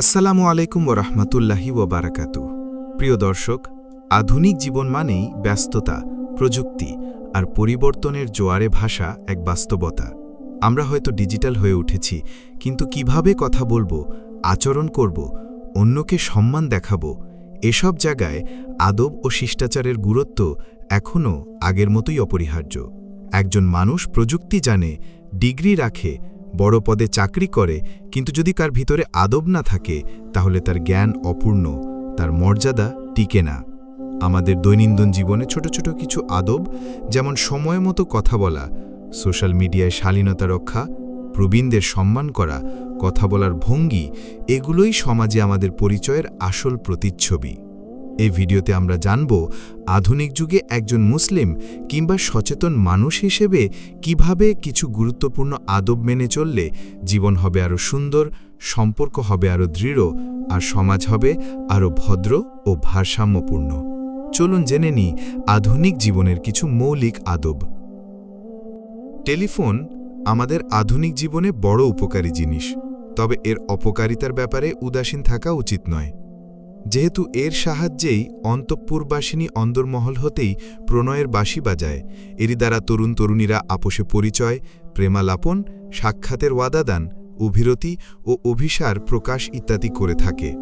আসসালামু আলাইকুম ওরহমতুল্লাহি ওবারাকাতু প্রিয় দর্শক, আধুনিক জীবন মানেই ব্যস্ততা, প্রযুক্তি আর পরিবর্তনের জোয়ারে ভাষা এক বাস্তবতা। আমরা হয়তো ডিজিটাল হয়ে উঠেছি, কিন্তু কীভাবে কথা বলব, আচরণ করব, অন্যকে সম্মান দেখাবো, এসব জায়গায় আদব ও শিষ্টাচারের গুরুত্ব এখনও আগের মতোই অপরিহার্য। একজন মানুষ প্রযুক্তি জানে, ডিগ্রি রাখে বড় পদে চাকরি করে, কিন্তু যদি কার ভিতরে আদব না থাকে, তাহলে তার জ্ঞান অপূর্ণ, তার মর্যাদা টিকে না। আমাদের দৈনন্দিন জীবনে ছোট ছোট কিছু আদব, যেমন সময় মতো কথা বলা, সোশ্যাল মিডিয়ায় শালীনতা রক্ষা, প্রবীণদের সম্মান করা, কথা বলার ভঙ্গি, এগুলোই সমাজে আমাদের পরিচয়ের আসল প্রতিচ্ছবি। এই ভিডিওতে আমরা জানব আধুনিক যুগে একজন মুসলিম কিংবা সচেতন মানুষ হিসেবে কীভাবে কিছু গুরুত্বপূর্ণ আদব মেনে চললে জীবন হবে আরও সুন্দর, সম্পর্ক হবে আরও দৃঢ়, আর সমাজ হবে আরও ভদ্র ও ভারসাম্যপূর্ণ। চলুন জেনে নিই আধুনিক জীবনের কিছু মৌলিক আদব। টেলিফোন আমাদের আধুনিক জীবনে বড় উপকারী জিনিস, তবে এর অপকারিতার ব্যাপারে উদাসীন থাকা উচিত নয়। যেহেতু এর সাহায্যেই অন্তঃপুরবাসিনী অন্দরমহল হতেই প্রণয়ের বাসি বাজায়। এরই দ্বারা তরুণ তরুণীরা আপোষে পরিচয়, প্রেমালাপন, সাক্ষাতের ওয়াদাদান অভিরতি ও অভিসার প্রকাশ ইত্যাদি করে থাকে।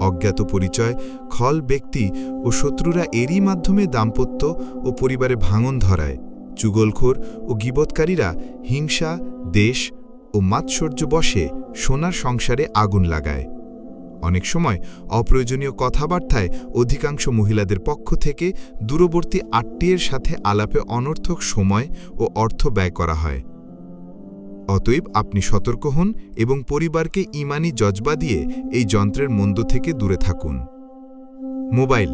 অজ্ঞাত পরিচয়, খল ব্যক্তি ও শত্রুরা এরই মাধ্যমে দাম্পত্য ও পরিবারে ভাঙন ধরায়। চুগলখোর ও গিবৎকারীরা হিংসা, দেশ ও মাৎসর্য বসে সোনার সংসারে আগুন লাগায়। অনেক সময় অপ্রয়োজনীয় কথাবার্তায় অধিকাংশ মহিলাদের পক্ষ থেকে দূরবর্তী আটটিয়ের সাথে আলাপে অনর্থক সময় ও অর্থ ব্যয় করা হয়। অতএব আপনি সতর্ক হন এবং পরিবারকে ইমানি জজবা দিয়ে এই যন্ত্রের মন্দ থেকে দূরে থাকুন। মোবাইল।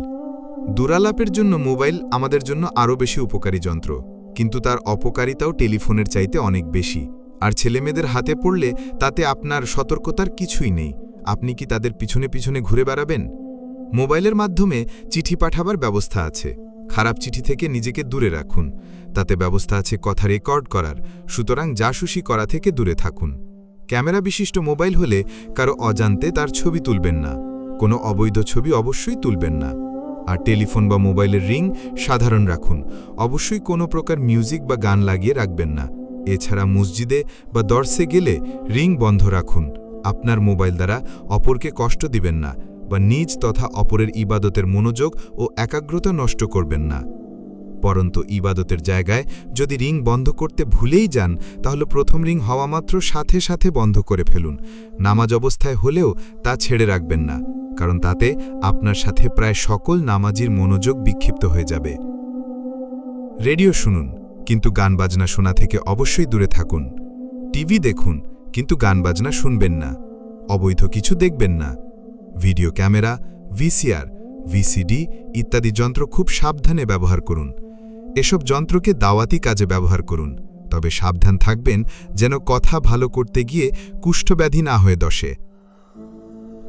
দুরালাপের জন্য মোবাইল আমাদের জন্য আরও বেশি উপকারী যন্ত্র, কিন্তু তার অপকারিতাও টেলিফোনের চাইতে অনেক বেশি। আর ছেলেমেয়েদের হাতে পড়লে তাতে আপনার সতর্কতার কিছুই নেই। আপনি কি তাদের পিছনে পিছনে ঘুরে বেড়াবেন? মোবাইলের মাধ্যমে চিঠি পাঠাবার ব্যবস্থা আছে। খারাপ চিঠি থেকে নিজেকে দূরে রাখুন। তাতে ব্যবস্থা আছে কথা রেকর্ড করার। সুতরাং জাসুসি করা থেকে দূরে থাকুন। ক্যামেরা বিশিষ্ট মোবাইল হলে কারও অজান্তে তার ছবি তুলবেন না। কোনো অবৈধ ছবি অবশ্যই তুলবেন না। আর টেলিফোন বা মোবাইলের রিং সাধারণ রাখুন। অবশ্যই কোনো প্রকার মিউজিক বা গান লাগিয়ে রাখবেন না। এছাড়া মসজিদে বা দর্শে গেলে রিং বন্ধ রাখুন। আপনার মোবাইল দ্বারা অপরকে কষ্ট দিবেন না বা নিজ তথা অপরের ইবাদতের মনোযোগ ও একাগ্রতা নষ্ট করবেন না। পরন্তু ইবাদতের জায়গায় যদি রিং বন্ধ করতে ভুলেই যান, তাহলে প্রথম রিং হওয়া মাত্র সাথে সাথে বন্ধ করে ফেলুন। নামাজ অবস্থায় হলেও তা ছেড়ে রাখবেন না, কারণ তাতে আপনার সাথে প্রায় সকল নামাজির মনোযোগ বিক্ষিপ্ত হয়ে যাবে। রেডিও শুনুন, কিন্তু গান বাজনা শোনা থেকে অবশ্যই দূরে থাকুন। টিভি দেখুন কিন্তু গান বাজনা শুনবেন না। অবৈধ কিছু দেখবেন না। ভিডিও ক্যামেরা, ভিসিআর, ভিসিডি ইত্যাদি যন্ত্র খুব সাবধানে ব্যবহার করুন। এসব যন্ত্রকে দাওয়াতি কাজে ব্যবহার করুন। তবে সাবধান থাকবেন যেন কথা ভালো করতে গিয়ে কুষ্ঠব্যাধি না হয়ে দশে।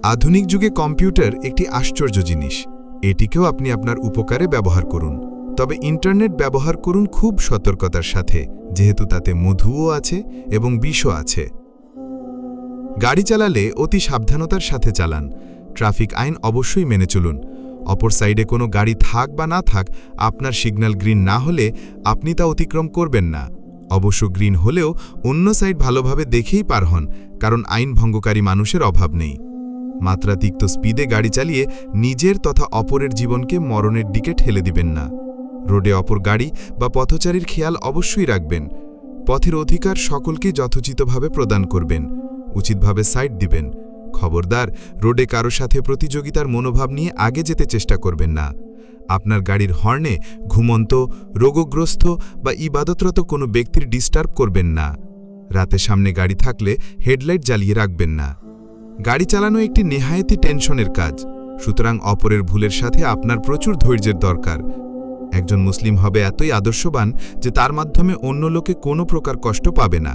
আধুনিক যুগে কম্পিউটার একটি আশ্চর্য জিনিস। এটিকেও আপনি আপনার উপকারে ব্যবহার করুন। তবে ইন্টারনেট ব্যবহার করুন খুব সতর্কতার সাথে, যেহেতু তাতে মধুও আছে এবং বিষও আছে। গাড়ি চালালে অতি সাবধানতার সাথে চালান। ট্রাফিক আইন অবশ্যই মেনে চলুন। অপর সাইডে কোনো গাড়ি থাক বা না থাক, আপনার সিগন্যাল গ্রিন না হলে আপনি তা অতিক্রম করবেন না। অবশ্য গ্রিন হলেও অন্য সাইড ভালোভাবে দেখেই পার হন, কারণ আইন ভঙ্গকারী মানুষের অভাব নেই। মাত্রাতিক্ত স্পিডে গাড়ি চালিয়ে নিজের তথা অপরের জীবনকে মরণের দিকে ঠেলে দিবেন না। রোডে অপর গাড়ি বা পথচারীর খেয়াল অবশ্যই রাখবেন। পথের অধিকার সকলকে যথোচিতভাবে প্রদান করবেন। উচিতভাবে সাইড দিবেন। খবরদার, রোডে কারও সাথে প্রতিযোগিতার মনোভাব নিয়ে আগে যেতে চেষ্টা করবেন না। আপনার গাড়ির হর্নে ঘুমন্ত, রোগগ্রস্ত বা ইবাদতরত কোনো ব্যক্তির ডিস্টার্ব করবেন না। রাতে সামনে গাড়ি থাকলে হেডলাইট জ্বালিয়ে রাখবেন না। গাড়ি চালানো একটি নেহায়েতি টেনশনের কাজ। সুতরাং অপরের ভুলের সাথে আপনার প্রচুর ধৈর্যের দরকার। একজন মুসলিম হবে এতই আদর্শবান যে তার মাধ্যমে অন্য লোকে কোনো প্রকার কষ্ট পাবে না।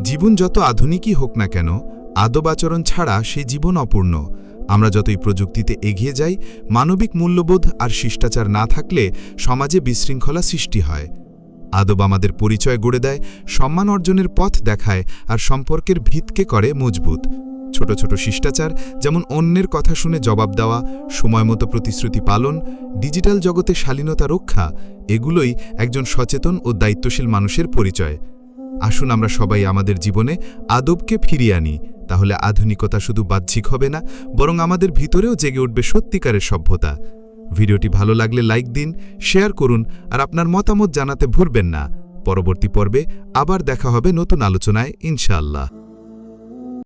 জীবন যত আধুনিকই হোক না কেন, আদব আচরণ ছাড়া সেই জীবন অপূর্ণ। আমরা যতই প্রযুক্তিতে এগিয়ে যাই, মানবিক মূল্যবোধ আর শিষ্টাচার না থাকলে সমাজে বিশৃঙ্খলা সৃষ্টি হয়। আদব আমাদের পরিচয় গড়ে দেয়, সম্মান অর্জনের পথ দেখায় আর সম্পর্কের ভিতকে করে মজবুত। ছোট ছোট শিষ্টাচার, যেমন অন্যের কথা শুনে জবাব দেওয়া সময়মতো প্রতিশ্রুতি পালন, ডিজিটাল জগতে শালীনতা রক্ষা, এগুলোই একজন সচেতন ও দায়িত্বশীল মানুষের পরিচয়। আসুন আমরা সবাই আমাদের জীবনে আদবকে ফিরিয়ে আনি, তাহলে আধুনিকতা শুধু বাহ্যিক হবে না, বরং আমাদের ভিতরেও জেগে উঠবে সত্যিকারের সভ্যতা। ভিডিওটি ভালো লাগলে লাইক দিন, শেয়ার করুন, আর আপনার মতামত জানাতে ভুলবেন না। পরবর্তী পর্বে আবার দেখা হবে নতুন আলোচনায়, ইনশাআল্লাহ।